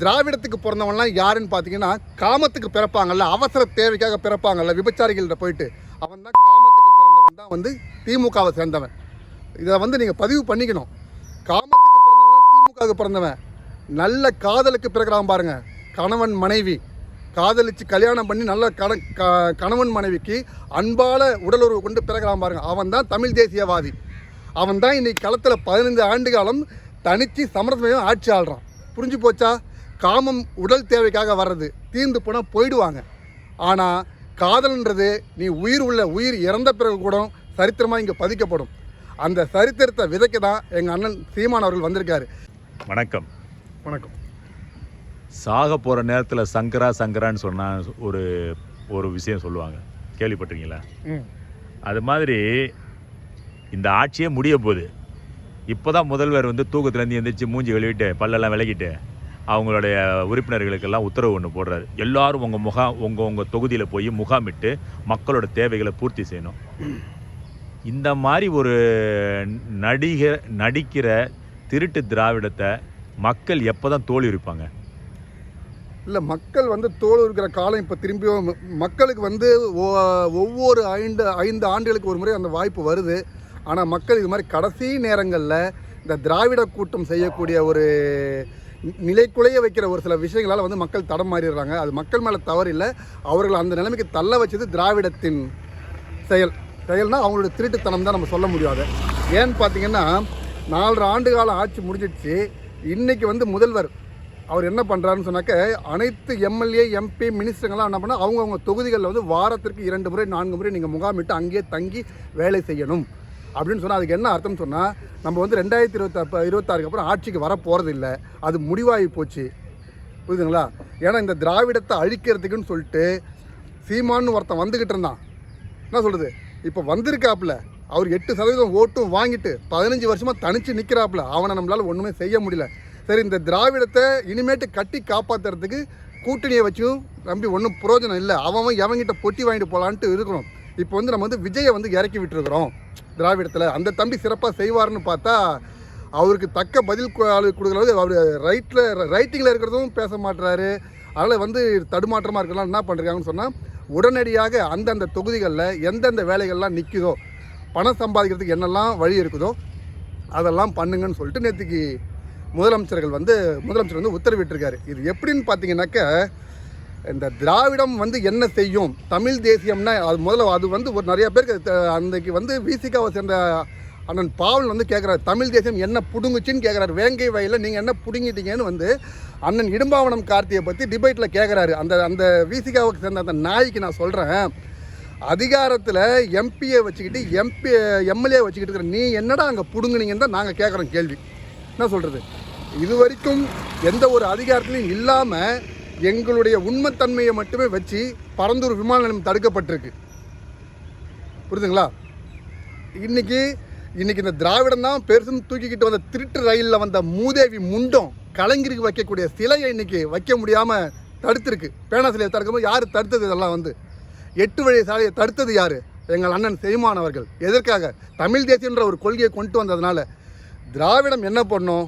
திராவிடத்துக்கு பிறந்தவன்லாம் யாருன்னு பார்த்தீங்கன்னா காமத்துக்கு பிறப்பாங்கல்ல அவசர தேவைக்காக பிறப்பாங்கல்ல விபச்சாரிகள்கிட்ட போயிட்டு. அவன் தான் காமத்துக்கு பிறந்தவன் தான் வந்து திமுகவை சேர்ந்தவன். இதை வந்து நீங்கள் பதிவு பண்ணிக்கணும். காமத்துக்கு பிறந்தவன் திமுகவுக்கு பிறந்தவன். நல்ல காதலுக்கு பிறகுறான் பாருங்க. கணவன் மனைவி. காதலிச்சு கல்யாணம் பண்ணி நல்ல கண க- கணவன் மனைவிக்கு அன்பால உடலுறவு கொண்டு பிறகுறான் பாருங்க. அவன் தான் தமிழ் தேசியவாதி. அவன் தான் இன்னைக்கு களத்தில் பதினைந்து ஆண்டு காலம் தனித்து சமரசமயம் ஆட்சி ஆள்றான். புரிஞ்சு போச்சா? காமம் உடல் தேவைக்காக வர்றது. தீர்ந்து போனால் போயிடுவாங்க. ஆனால் காதல்ன்றது நீ உயிர் உள்ள உயிர் இறந்த பிறகு கூட சரித்திரமாக இங்கே பதிக்கப்படும். அந்த சரித்திரத்தை விதைக்க தான் எங்கள் அண்ணன் சீமான் அவர்கள் வந்திருக்காரு. வணக்கம். வணக்கம். சாக போகிற நேரத்தில் சங்கரா சங்கரான்னு சொன்னா ஒரு ஒரு விஷயம் சொல்லுவாங்க. கேள்விப்பட்டிருக்கீங்களா? அது மாதிரி இந்த ஆட்சியே முடிய போகுது. இப்போ தான் முதல்வர் வந்து தூக்கத்துலேருந்து எந்திரிச்சு மூஞ்சி கழுவிட்டு பல்லெல்லாம் விலகிட்டு அவங்களுடைய உறுப்பினர்களுக்கெல்லாம் உத்தரவு ஒன்று போடுறாரு. எல்லாரும் உங்கள் முகாம் உங்கள் உங்கள் தொகுதியில் போய் முகாமிட்டு மக்களோட தேவைகளை பூர்த்தி செய்யணும். இந்த மாதிரி ஒரு நடிகர் நடிக்கிற திருட்டு திராவிடத்தை மக்கள் எப்போ தான் தோல் இருப்பாங்க இல்லை மக்கள் வந்து தோல் இருக்கிற காலம் இப்போ திரும்பியும் மக்களுக்கு வந்து ஒவ்வொரு ஐந்து ஐந்து ஆண்டுகளுக்கு ஒரு முறை அந்த வாய்ப்பு வருது. ஆனால் மக்கள் இது மாதிரி கடைசி நேரங்களில் இந்த திராவிட கூட்டம் செய்யக்கூடிய ஒரு நிலைக்குலைய வைக்கிற ஒரு சில விஷயங்களால் வந்து மக்கள் தடம் மாறிடுறாங்க. அது மக்கள் மேலே தவறு இல்லை. அவர்கள் அந்த நிலைமைக்கு தள்ள வச்சது திராவிடத்தின் செயல். செயல்னா அவங்களுடைய திருட்டுத்தனம் தான் நம்ம சொல்ல முடியாது ஏன்னு பார்த்தீங்கன்னா நாலரை ஆண்டு காலம் ஆட்சி முடிஞ்சிடுச்சு. இன்றைக்கி வந்து முதல்வர் அவர் என்ன பண்ணுறாருன்னு சொன்னாக்க அனைத்து எம்எல்ஏ எம்பி மினிஸ்டருங்கெல்லாம் என்ன பண்ணால் அவங்கவுங்க தொகுதிகளில் வந்து வாரத்திற்கு இரண்டு முறை நான்கு முறை நீங்கள் முகாமிட்டு அங்கேயே தங்கி வேலை செய்யணும். அப்படின்னு சொன்னால் அதுக்கு என்ன அர்த்தம் சொன்னால் நம்ம வந்து ரெண்டாயிரத்தி இருபத்தா இருபத்தாறுக்கு அப்புறம் ஆட்சிக்கு வர போகிறது இல்லை அது முடிவாகி போச்சு. புரியுதுங்களா? ஏன்னா இந்த திராவிடத்தை அழிக்கிறதுக்குன்னு சொல்லிட்டு சீமான்னு ஒருத்தன் வந்துக்கிட்டு இருந்தான். என்ன சொல்கிறது இப்போ வந்திருக்காப்புல. அவர் எட்டு சதவீதம் ஓட்டும் வாங்கிட்டு பதினஞ்சு வருஷமாக தனிச்சு நிற்கிறாப்புல அவனை நம்மளால் ஒன்றுமே செய்ய முடியல. சரி இந்த திராவிடத்தை இனிமேட்டு கட்டி காப்பாற்றுறதுக்கு கூட்டணியை வச்சும் நம்பி ஒன்றும் பிரயோஜனம் இல்லை. அவன் எவங்கிட்ட பொட்டி வாங்கிட்டு போகலான்ட்டு இருக்கிறோம். இப்போ வந்து நம்ம வந்து விஜயை வந்து இறக்கி விட்டுருக்குறோம். திராவிடத்தில் அந்த தம்பி சிறப்பாக செய்வார்னு பார்த்தா அவருக்கு தக்க பதில் கொடுக்குற அளவுக்கு அவர் ரைட்டில் ரைட்டிங்கில் இருக்கிறதும் பேச மாட்டுறாரு அதனால் வந்து தடுமாற்றமாக இருக்கலாம் என்ன பண்ணுறாங்கன்னு சொன்னால் உடனடியாக அந்தந்த தொகுதிகளில் எந்தெந்த வேலைகள்லாம் நிற்குதோ பணம் சம்பாதிக்கிறதுக்கு என்னெல்லாம் வழி இருக்குதோ அதெல்லாம் பண்ணுங்கன்னு சொல்லிட்டு நேற்றுக்கு முதலமைச்சர்கள் வந்து முதலமைச்சர் வந்து உத்தரவிட்டிருக்காரு. இது எப்படின்னு பார்த்தீங்கன்னாக்க இந்த திராவிடம் வந்து என்ன செய்யும்? தமிழ் தேசியம்னா அது முதல்ல அது வந்து ஒரு நிறைய பேருக்கு அன்றைக்கு வந்து விசிகாவை சேர்ந்த அண்ணன் பாவல் வந்து கேட்குறாரு தமிழ் தேசியம் என்ன பிடுங்குச்சின்னு கேட்குறாரு வேங்கை வயலில் நீங்கள் என்ன பிடுங்கிட்டீங்கன்னு வந்து அண்ணன் இடும்பாவனம் கார்த்தியை பற்றி டிபேட்டில் கேட்குறாரு அந்த அந்த விசிகாவுக்கு சேர்ந்த அந்த நாய்க்கு நான் சொல்கிறேன் அதிகாரத்தில் எம்பியை வச்சுக்கிட்டு எம்பி எம்எல்ஏ வச்சுக்கிட்டு இருக்கிற நீ என்னடா அங்கே பிடுங்குனீங்கன்னு தான் நாங்கள் கேட்குறோம் கேள்வி. என்ன சொல்கிறது இது வரைக்கும் எந்த ஒரு அதிகாரத்துலையும் இல்லாமல் எங்களுடைய உண்மைத்தன்மையை மட்டுமே வச்சு பரந்தூர் விமான நிலையம் தடுக்கப்பட்டிருக்கு. புரிதுங்களா இன்னைக்கு இன்னைக்கு இந்த திராவிடம் தான் பெருசுன்னு தூக்கிக்கிட்டு வந்த திருட்டு ரயிலில் வந்த மூதேவி முண்டம் கலைஞருக்கு வைக்கக்கூடிய சிலையை இன்னைக்கு வைக்க முடியாமல் தடுத்திருக்கு. பேனா சிலையை தடுக்கும்போது யார் தடுத்தது இதெல்லாம் வந்து? எட்டு வழி சாலையை தடுத்தது யார்? எங்கள் அண்ணன் செய்மான் அவர்கள். எதற்காக? தமிழ் தேசியன்ற ஒரு கொள்கையை கொண்டு வந்ததுனால திராவிடம் என்ன பண்ணும்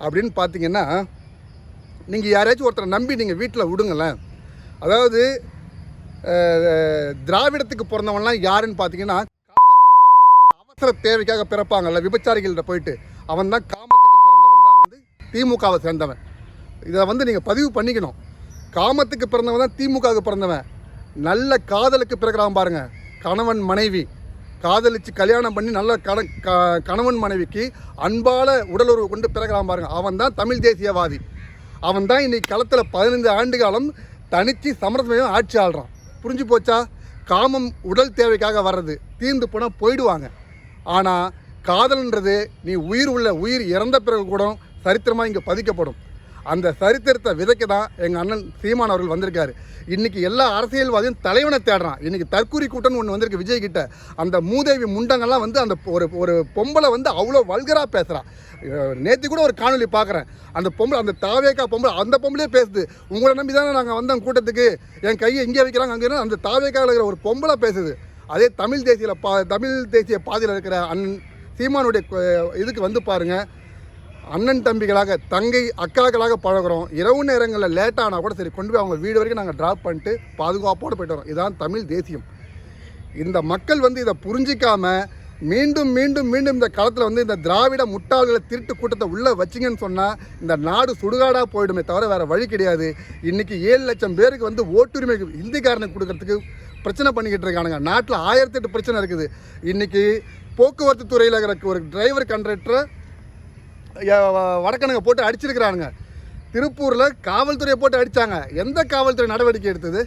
அப்படின்னு பார்த்தீங்கன்னா நீங்கள் யாரையாச்சும் ஒருத்தரை நம்பி நீங்கள் வீட்டில் விடுங்களேன். அதாவது திராவிடத்துக்கு பிறந்தவன்லாம் யாருன்னு பார்த்தீங்கன்னா அவசர தேவைக்காக பிறப்பாங்கல்ல விபச்சாரிகள்கிட்ட போயிட்டு. அவன் தான் காமத்துக்கு பிறந்தவன் தான் வந்து திமுகவை சேர்ந்தவன். இதை வந்து நீங்கள் பதிவு பண்ணிக்கணும். காமத்துக்கு பிறந்தவன் தான் திமுகவுக்கு பிறந்தவன். நல்ல காதலுக்கு பிறகுறான் பாருங்கள் கணவன் மனைவி. காதலிச்சு கல்யாணம் பண்ணி நல்ல கண க- கணவன் மனைவிக்கு அன்பால உடலுறவு கொண்டு பிறகுறான் பாருங்கள் அவன் தான் தமிழ் தேசியவாதி. அவன் தான் இன்னைக்கு களத்தில் பதினைந்து ஆண்டு காலம் தனித்து சமரசமயம் ஆட்சி ஆள்றான் புரிஞ்சு போச்சா? காமம் உடல் தேவைக்காக வர்றது. தீர்ந்து போனால் போயிடுவாங்க. ஆனால் காதல்ன்றது நீ உயிர் உள்ள உயிர் இறந்த பிறகு கூட சரித்திரமாக இங்கே பதிக்கப்படும். அந்த சரித்திரத்தை விதைக்க தான் எங்கள் அண்ணன் சீமான் அவர்கள் வந்திருக்காரு. இன்றைக்கி எல்லா அரசியல்வாதியும் தலைவனை தேடுறான். இன்றைக்கி தற்கூரி கூட்டம்னு ஒன்று வந்திருக்கு விஜய் கிட்ட. அந்த மூதேவி முண்டங்கள்லாம் வந்து அந்த ஒரு ஒரு பொம்பளை வந்து அவ்வளோ வல்கராக பேசுகிறான் நேற்று கூட ஒரு காணொலி பார்க்குறேன் அந்த பொம்பளை அந்த தாவேக்கா பொம்பளை அந்த பொம்பளையே பேசுது. உங்களை நம்பி தானே நாங்கள் வந்தோம் கூட்டத்துக்கு. என் கையை இங்கே வைக்கிறாங்க அங்கே அந்த தாவேக்காவில் இருக்கிற ஒரு பொம்பளை பேசுது. அதே தமிழ் தேசியில் பா தமிழ் தேசிய பாதையில் இருக்கிற அண் சீமானுடைய இதுக்கு வந்து பாருங்கள் அண்ணன் தம்பிகளாக தங்கை அக்காக்களாக பழகுறோம். இரவு நேரங்களில் லேட் ஆனால் கூட சரி கொண்டு போய் அவங்க வீடு வரைக்கும் நாங்கள் ட்ராப் பண்ணிட்டு பாதுகாப்போடு போயிட்டு வரோம். இதுதான் தமிழ் தேசியம். இந்த மக்கள் வந்து இதை புரிஞ்சிக்காமல் மீண்டும் மீண்டும் மீண்டும் இந்த காலத்தில் வந்து இந்த திராவிட முட்டாள்களை திருட்டு கூட்டத்தை உள்ளே வச்சிங்கன்னு சொன்னால் இந்த நாடு சுடுகாடாக போயிடுமே தவிர வேறு வழி கிடையாது. இன்றைக்கி ஏழு லட்சம் பேருக்கு வந்து ஓட்டுரிமை இந்திக்காரனுக்கு கொடுக்கறதுக்கு பிரச்சனை பண்ணிக்கிட்டு இருக்கானுங்க. நாட்டில் ஆயிரத்தெட்டு பிரச்சனை இருக்குது. இன்றைக்கி போக்குவரத்து துறையில் இருக்கிற ஒரு டிரைவர் கண்டக்டரை வடக்கனுங்க போட்டு அடிச்சிருக்கிறானுங்க. திருப்பூரில் காவல்துறையை போட்டு அடித்தாங்க எந்த காவல்துறை நடவடிக்கை எடுத்தது?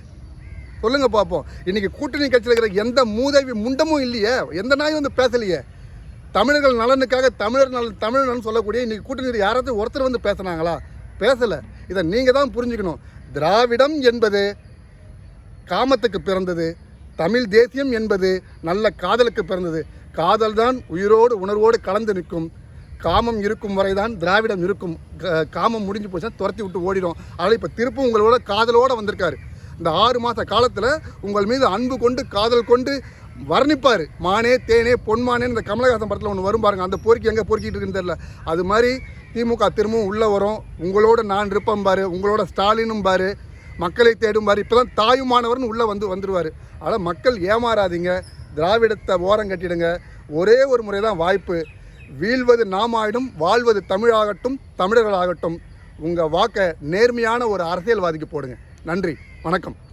சொல்லுங்க பார்ப்போம் இன்றைக்கி கூட்டணி கட்சியில் இருக்கிற எந்த மூதவி முண்டமும் இல்லையே. எந்த நாயும் வந்து பேசலையே. தமிழர்கள் நலனுக்காக தமிழர் நலன் தமிழ் நலன் சொல்லக்கூடிய இன்றைக்கி கூட்டணி யாராவது ஒருத்தர் வந்து பேசுனாங்களா? பேசலை. இதை நீங்கள் தான் புரிஞ்சுக்கணும். திராவிடம் என்பது காமத்துக்கு பிறந்தது. தமிழ் தேசியம் என்பது நல்ல காதலுக்கு பிறந்தது. காதல் தான் உயிரோடு உணர்வோடு கலந்து நிற்கும் காமம் இருக்கும் வரை தான் திராவிடம் இருக்கும். க- காமம் முடிஞ்சு போச்சுன்னா துரத்தி விட்டு ஓடிடும் அதனால் இப்போ திருப்பும் உங்களோட காதலோடு வந்திருக்காரு. இந்த ஆறு மாத காலத்தில் உங்கள் மீது அன்பு கொண்டு காதல் கொண்டு வர்ணிப்பார். மானே தேனே பொன்மானேன்னு இந்த கமலஹாசன் படத்தில் ஒன்று வரும் பாருங்க. அந்த பொறுக்கி எங்கே பொறுக்கிட்டு இருக்குன்னு தெரியல. அது மாதிரி திமுக திரும்பவும் உள்ளே வரும். உங்களோட நான் இருப்பேன் பாரு. உங்களோட ஸ்டாலினும் பாரு. மக்களை தேடும் பாரு. இப்போ தான் தாயுமானவர்னு உள்ளே வந்து வந்துடுவார் அதனால் மக்கள் ஏமாறாதீங்க. திராவிடத்தை ஓரம் கட்டிடுங்க. ஒரே ஒரு முறை தான் வாய்ப்பு. வீழ்வது நாமாயிடும் வாழ்வது தமிழாகட்டும் தமிழர்களாகட்டும். உங்கள் வாக்கை நேர்மையான ஒரு அரசியல்வாதிக்கு போடுங்க. நன்றி. வணக்கம்.